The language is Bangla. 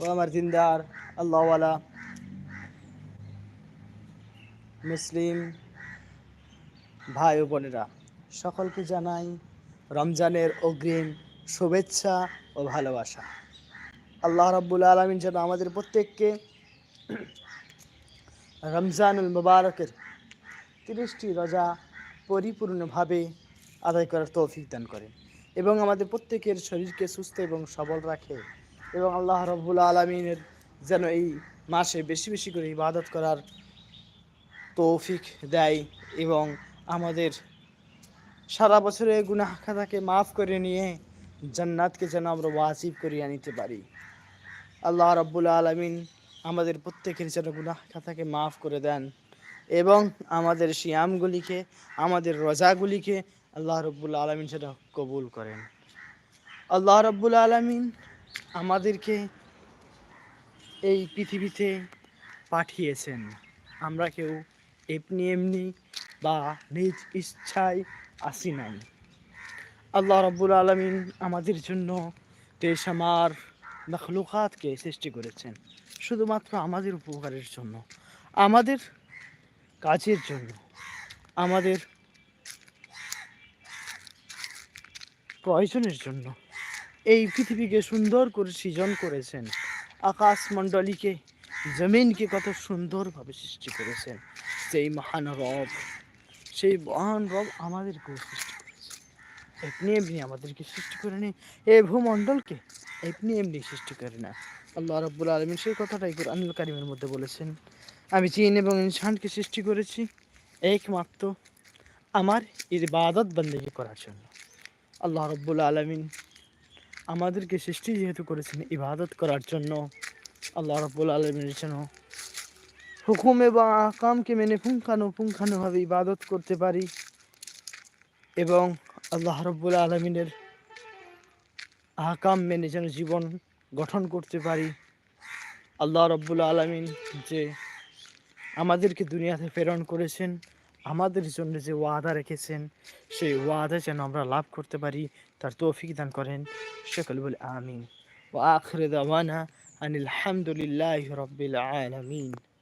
ও আমার দিনদার আল্লাহওয়ালা। মুসলিম ভাই ও বোনেরা, সকলকে জানাই রমজানের অগ্রিম শুভেচ্ছা ও ভালোবাসা। আল্লাহ রাব্বুল আলমিন যেন আমাদের প্রত্যেককে রমজানুল মুবারকের তিরিশটি রোজা পরিপূর্ণভাবে আদায় করার তৌফিক দান করেন এবং আমাদের প্রত্যেকের শরীরকে সুস্থ এবং সবল রাখে। এবং আল্লাহ রব্বুল আলমিনের যেন এই মাসে বেশি বেশি করে ইবাদত করার তৌফিক দেয় এবং আমাদের সারা বছরের গুনাহ খাতাকে মাফ করে নিয়ে জান্নাতকে যেন আমরা ওয়াজিব করিয়ে নিতে পারি। আল্লাহ রব্বুল আলমিন আমাদের প্রত্যেকের যেন গুনাহ খাতাকে মাফ করে দেন এবং আমাদের শিয়ামগুলিকে আমাদের রোজাগুলিকে আল্লাহ রব্বুল আলমিন সেটা কবুল করেন। আল্লাহ রব্বুল আলমিন আমাদেরকে এই পৃথিবীতে পাঠিয়েছেন। আমরা কেউ এমনি এমনি বা নিজ ইচ্ছায় আসি নাই। আল্লাহ রব্বুল আলমিন আমাদের জন্য তেসামার মখলুকাতকে সৃষ্টি করেছেন, শুধুমাত্র আমাদের উপকারের জন্য, আমাদের কাজের জন্য, আমাদের প্রয়োজনের জন্য। এই পৃথিবীকে সুন্দর করে সৃজন করেছেন। আকাশ আকাশমণ্ডলীকে জমিনকে কত সুন্দরভাবে সৃষ্টি করেছেন। সেই মহান রব, সেই মহান রব আমাদেরকেও সৃষ্টি করেছে। এমনি এমনি আমাদেরকে সৃষ্টি করে নি। এ ভূমণ্ডলকে এমনি এমনি সৃষ্টি করে না। আল্লাহ রব্বুল আলমিন সেই কথাটাই কোরআনুল কারিমের মধ্যে বলেছেন, আমি চীন এবং ইনসানকে সৃষ্টি করেছি, একমাত্র আমার ইবাদত বন্দী করার জন্য। আল্লাহ রব্বুল আলমিন আমাদেরকে সৃষ্টি যেহেতু করেছেন, ইবাদত করার জন্য আল্লাহ রব্বুল আলমিনের যেন হুকুম এবং আকামকে মেনে পুঙ্খানু পুঙ্খানুভাবে ইবাদত করতে পারি এবং আল্লাহ রব্বুল আলমিনের আহকাম মেনে যেন জীবন গঠন করতে পারি। আল্লাহ রব্বুল আলমিন যে আমাদেরকে দুনিয়াতে প্রেরণ করেছেন আমাদের জন্য যে ওয়াদা রেখেছেন, সেই ওয়াদা যেন আমরা লাভ করতে পারি, তার তৌফিক দান করেন। সকল বলে আমিন। ও আখরে দাওয়ানা আনিল হামদুলিল্লাহ রব্বিল আলামিন।